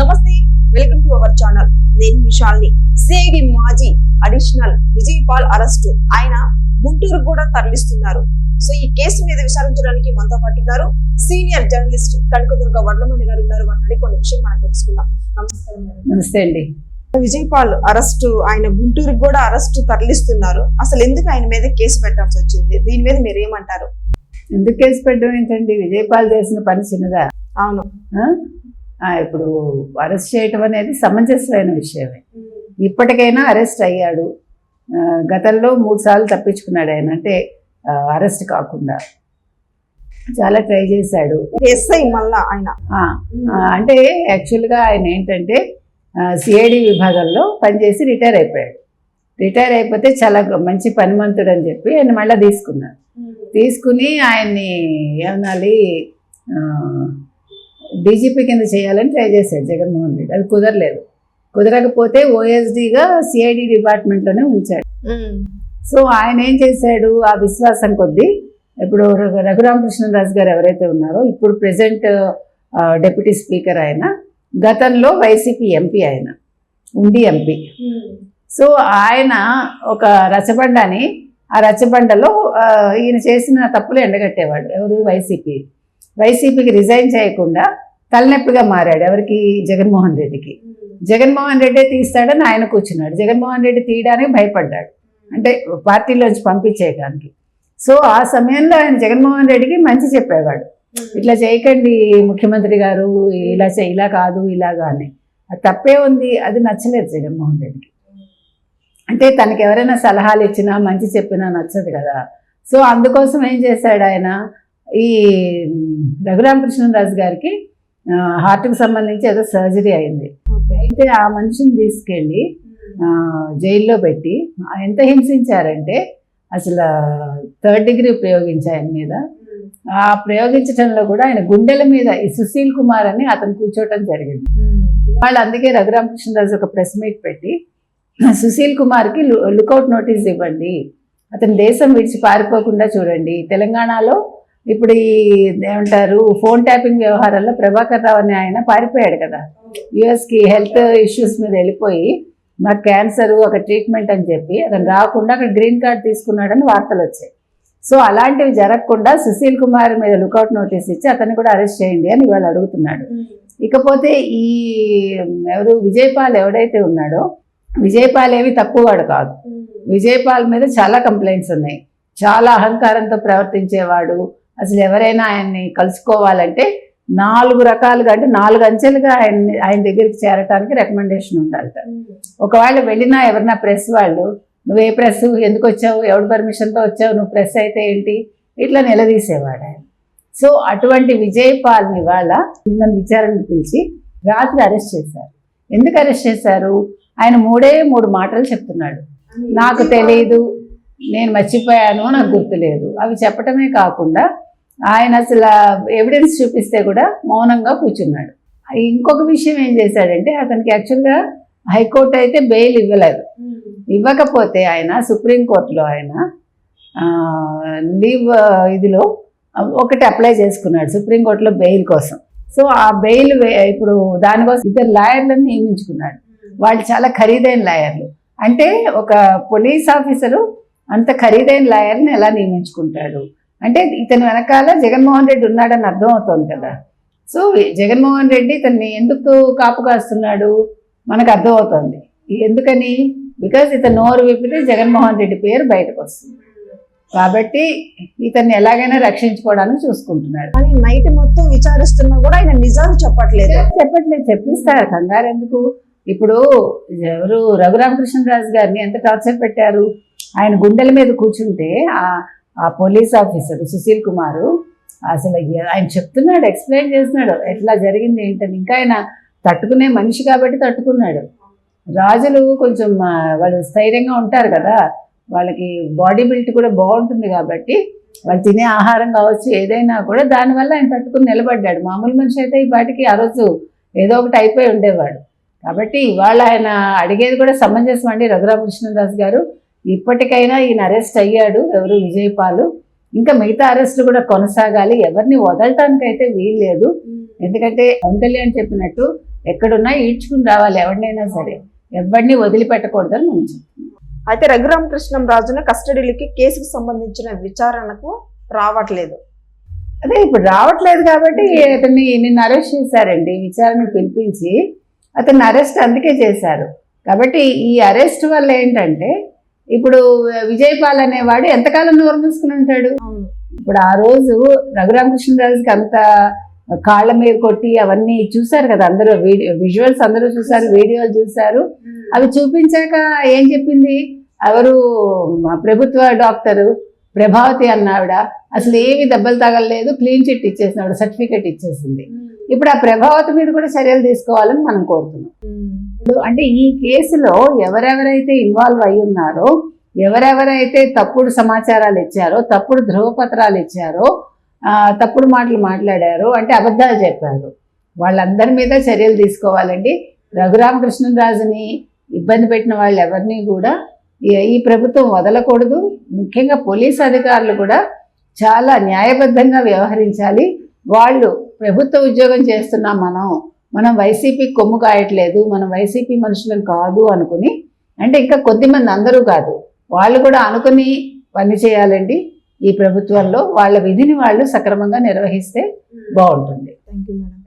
నమస్తే welcome to our channel. నేను విశాల్ని. సిఐడి మాజీ అడిషనల్ విజయ్ పాల్ అరెస్ట్. ఆయన గుంటూరు కూడా తరలిస్తున్నారు. సో ఈ కేసు మీద విచారించడానికి మనతో పాటు ఉన్నారు సీనియర్ జర్నలిస్ట్ కనకదుర్గ వడ్లమణి గారు ఉన్నారు. అడిగి కొన్ని విషయం మనం తెలుసుకుందాం. నమస్కారం. నమస్తే అండి. విజయ్ పాల్ అరెస్ట్ ఆయన గుంటూరుకి కూడా అరెస్ట్ తరలిస్తున్నారు. అసలు ఎందుకు ఆయన మీద కేసు పెట్టాల్సి వచ్చింది? దీని మీద మీరు ఏమంటారు? ఎందుకు కేసు పెట్టడం ఏంటండి? విజయపాల్ చేసిన పని చిన్నదా? అవును. ఇప్పుడు అరెస్ట్ చేయటం అనేది సమంజసమైన విషయమే. ఇప్పటికైనా అరెస్ట్ అయ్యాడు. గతంలో మూడు సార్లు తప్పించుకున్నాడు ఆయన. అంటే అరెస్ట్ కాకుండా. చాలా ట్రై చేశాడు. ఎస్ఐ మళ్ళా ఆయన. అంటే యాక్చువల్గా ఆయన ఏంటంటే సిఐడి విభాగంలో పనిచేసి రిటైర్ అయిపోయాడు. రిటైర్ అయిపోతే చాలా మంచి పనిమంతుడు అని చెప్పి ఆయన మళ్ళీ తీసుకున్నారు. తీసుకుని ఆయన్ని ఏమనాలి డీజీపీ కింద చేయాలని ట్రై చేశాడు జగన్మోహన్ రెడ్డి. అది కుదరలేదు. కుదరకపోతే ఓఎస్డీగా సిఐడి డిపార్ట్మెంట్లోనే ఉంచాడు. సో ఆయన ఏం చేశాడు? ఆ విశ్వాసం కొద్దీ ఇప్పుడు రఘు- రఘురామకృష్ణరాజు గారు ఎవరైతే ఉన్నారో ఇప్పుడు ప్రెసెంట్ డెప్యూటీ స్పీకర్ ఆయన గతంలో వైసీపీ ఎంపీ ఆయన ఉండి ఎంపీ. సో ఆయన ఒక రచబండని ఆ రచబండలో ఈయన చేసిన తప్పులు ఎండగట్టేవాడు ఎవరు? వైసీపీ. వైసీపీకి రిజైన్ చేయకుండా తలనొప్పిగా మారాడు ఎవరికి? జగన్మోహన్ రెడ్డికి. జగన్మోహన్ రెడ్డి తీస్తాడని ఆయన కూర్చున్నాడు. జగన్మోహన్ రెడ్డి తీయడానికి భయపడ్డాడు. అంటే పార్టీలోంచి పంపించేయడానికి. సో ఆ సమయంలో ఆయన జగన్మోహన్ రెడ్డికి మంచి చెప్పేవాడు. ఇట్లా చేయకండి ముఖ్యమంత్రి గారు ఇలా చే ఇలా కాదు ఇలాగా అని. అది తప్పే ఉంది అది నచ్చలేదు జగన్మోహన్ రెడ్డికి. అంటే తనకి ఎవరైనా సలహాలు ఇచ్చినా మంచి చెప్పినా నచ్చదు కదా. సో అందుకోసం ఏం చేశాడు ఆయన? ఈ రఘురామకృష్ణరాజు గారికి హార్ట్కి సంబంధించి ఏదో సర్జరీ అయింది. అయితే ఆ మనిషిని తీసుకెళ్ళి ఆ, జైల్లో పెట్టి ఎంత హింసించారంటే అసలు థర్డ్ డిగ్రీ ప్రయోగించి ఆయన మీద. ఆ ప్రయోగించడంలో కూడా ఆయన గుండెల మీద ఈ సుశీల్ కుమార్ అని అతను కూర్చోవటం జరిగింది. వాళ్ళు అందుకే రఘురామకృష్ణరాజు ఒక ప్రెస్ మీట్ పెట్టి సుశీల్ కుమార్కి లుకౌట్ నోటీస్ ఇవ్వండి. అతను దేశం విడిచి పారిపోకుండా చూడండి. తెలంగాణలో ఇప్పుడు ఈ ఏమంటారు ఫోన్ ట్యాపింగ్ వ్యవహారాల్లో ప్రభాకర్ రావు అనే ఆయన పారిపోయాడు కదా. యుఎస్కి హెల్త్ ఇష్యూస్ మీద వెళ్ళిపోయి నాకు క్యాన్సర్ ఒక ట్రీట్మెంట్ అని చెప్పి అతను రాకుండా అక్కడ గ్రీన్ కార్డ్ తీసుకున్నాడని వార్తలు వచ్చాయి. సో అలాంటివి జరగకుండా సుశీల్ కుమార్ మీద లుకౌట్ నోటీస్ ఇచ్చి అతన్ని కూడా అరెస్ట్ చేయండి అని ఇవాళ అడుగుతున్నాడు. ఇకపోతే ఈ ఎవరు విజయపాల్ ఎవడైతే ఉన్నాడో విజయపాల్ ఏమి తక్కువవాడు కాదు. విజయపాల్ మీద చాలా కంప్లైంట్స్ ఉన్నాయి. చాలా అహంకారంతో ప్రవర్తించేవాడు. అసలు ఎవరైనా ఆయన్ని కలుసుకోవాలంటే నాలుగు రకాలుగా అంటే నాలుగు అంచెలుగా ఆయన ఆయన దగ్గరికి చేరటానికి రికమెండేషన్ ఉండాలట. ఒకవేళ వెళ్ళినా ఎవరైనా ప్రెస్ వాళ్ళు నువ్వు ఏ ప్రెస్ ఎందుకు వచ్చావు? ఎవడి పర్మిషన్తో వచ్చావు? నువ్వు ప్రెస్ అయితే ఏంటి? ఇట్లా నిలదీసేవాడు ఆయన. సో అటువంటి విజయ్ ఇవాళ వాళ్ళ నిన్న విచారణకు పిలిచి రాత్రి అరెస్ట్ చేశారు. ఎందుకు అరెస్ట్ చేశారు? ఆయన మూడే మూడు మాటలు చెప్తున్నాడు. నాకు తెలియదు నేను మర్చిపోయాను నాకు గుర్తులేదు. అవి చెప్పటమే కాకుండా ఆయన అసలు ఎవిడెన్స్ చూపిస్తే కూడా మౌనంగా కూర్చున్నాడు. ఇంకొక విషయం ఏం చేశాడంటే అతనికి యాక్చువల్గా హైకోర్టు అయితే బెయిల్ ఇవ్వలేదు. ఇవ్వకపోతే ఆయన సుప్రీంకోర్టులో ఆయన లీవ్ ఇదిలో ఒకటి అప్లై చేసుకున్నాడు సుప్రీంకోర్టులో బెయిల్ కోసం. సో ఆ బెయిల్ ఇప్పుడు దానికోసం ఇద్దరు లాయర్లను నియమించుకున్నాడు. వాళ్ళు చాలా ఖరీదైన లాయర్లు. అంటే ఒక పోలీస్ ఆఫీసరు అంత ఖరీదైన లాయర్ని ఎలా నియమించుకుంటాడు? అంటే ఇతని వెనకాల జగన్మోహన్ రెడ్డి ఉన్నాడని అర్థం అవుతుంది కదా. సో జగన్మోహన్ రెడ్డి ఇతన్ని ఎందుకు కాపు కాస్తున్నాడు? మనకు అర్థమవుతుంది ఎందుకని? బికాజ్ ఇతను నోరు విప్పితే జగన్మోహన్ రెడ్డి పేరు బయటకు వస్తుంది. కాబట్టి ఇతన్ని ఎలాగైనా రక్షించుకోవడానికి చూసుకుంటున్నాడు. కానీ నైట్ మొత్తం విచారిస్తున్నా కూడా ఆయన నిజాలు చెప్పట్లేదు. చెప్పట్లేదు. చెప్పిస్తారు. కంగారు ఎందుకు? ఇప్పుడు ఎవరు రఘురామకృష్ణరాజు గారిని ఎంత టార్చర్ పెట్టారు? ఆయన గుండెల మీద కూర్చుంటే ఆ ఆ పోలీస్ ఆఫీసర్ సుశీల్ కుమారు అసలు ఆయన చెప్తున్నాడు ఎక్స్ప్లెయిన్ చేస్తున్నాడు. ఎట్లా జరిగింది ఏంటని. ఇంకా ఆయన తట్టుకునే మనిషి కాబట్టి తట్టుకున్నాడు. రాజులు కొంచెం వాళ్ళు స్థైర్యంగా ఉంటారు కదా. వాళ్ళకి బాడీ బిల్ట్ కూడా బాగుంటుంది కాబట్టి వాళ్ళు తినే ఆహారం కావచ్చు ఏదైనా కూడా దానివల్ల ఆయన తట్టుకుని నిలబడ్డాడు. మామూలు మనిషి అయితే ఈ పాటికి ఆ రోజు ఏదో ఒకటి అయిపోయి ఉండేవాడు. కాబట్టి ఇవాళ ఆయన అడిగేది కూడా సమంజసం అండి రఘురామకృష్ణదాస్ గారు. ఇప్పటికైనా ఈయన అరెస్ట్ అయ్యాడు ఎవరు విజయపాలు. ఇంకా మిగతా అరెస్టులు కూడా కొనసాగాలి. ఎవరిని వదలటానికైతే వీల్లేదు. ఎందుకంటే పవన్ కళ్యాణ్ చెప్పినట్టు ఎక్కడున్నా ఈడ్చుకుని రావాలి ఎవరినైనా సరే. ఎవరిని వదిలిపెట్టకూడదని మనం చెప్తున్నాం. అయితే రఘురామకృష్ణం రాజును కస్టడీలకి కేసుకు సంబంధించిన విచారణకు రావట్లేదు. అదే ఇప్పుడు రావట్లేదు కాబట్టి అతన్ని నిన్న అరెస్ట్ చేశారండి. విచారణ పిలిపించి అతన్ని అరెస్ట్ అందుకే చేశారు. కాబట్టి ఈ అరెస్ట్ వల్ల ఏంటంటే ఇప్పుడు విజయపాల్ అనేవాడు ఎంతకాలం నోరు మూసుకుని ఉంటాడు? ఇప్పుడు ఆ రోజు రఘురామకృష్ణరాజుకి అంత కాళ్ళ మీద కొట్టి అవన్నీ చూశారు కదా అందరూ వీడియో విజువల్స్ అందరూ చూశారు వీడియోలు చూశారు. అవి చూపించాక ఏం చెప్పింది? ఎవరు ప్రభుత్వ డాక్టరు ప్రభావతి అన్నావిడ అసలు ఏమి దెబ్బలు తగలలేదు క్లీన్ చిట్ ఇచ్చేసినావిడ సర్టిఫికెట్ ఇచ్చేసింది. ఇప్పుడు ఆ ప్రభావతి మీద కూడా చర్యలు తీసుకోవాలని మనం కోరుతున్నాం. అంటే ఈ కేసులో ఎవరెవరైతే ఇన్వాల్వ్ అయి ఉన్నారో ఎవరెవరైతే తప్పుడు సమాచారాలు ఇచ్చారో తప్పుడు ధృవపత్రాలు ఇచ్చారో తప్పుడు మాటలు మాట్లాడారు అంటే అబద్ధాలు చెప్పారు. వాళ్ళందరి మీద చర్యలు తీసుకోవాలండి. రఘురామకృష్ణరాజుని ఇబ్బంది పెట్టిన వాళ్ళు ఎవరిని కూడా ఈ- ఈ ప్రభుత్వం వదలకూడదు. ముఖ్యంగా పోలీస్ అధికారులు కూడా చాలా న్యాయబద్ధంగా వ్యవహరించాలి. వాళ్ళు ప్రభుత్వ ఉద్యోగం చేస్తున్నాం మనం మనం వైసీపీ కొమ్ము కాయట్లేదు మనం వైసీపీ మనుషులం కాదు అనుకుని అంటే ఇంకా కొద్దిమంది అందరూ కాదు. వాళ్ళు కూడా అనుకుని పని చేయాలండి. ఈ ప్రభుత్వంలో వాళ్ళ విధిని వాళ్ళు సక్రమంగా నిర్వహిస్తే బాగుంటుంది. Thank you madam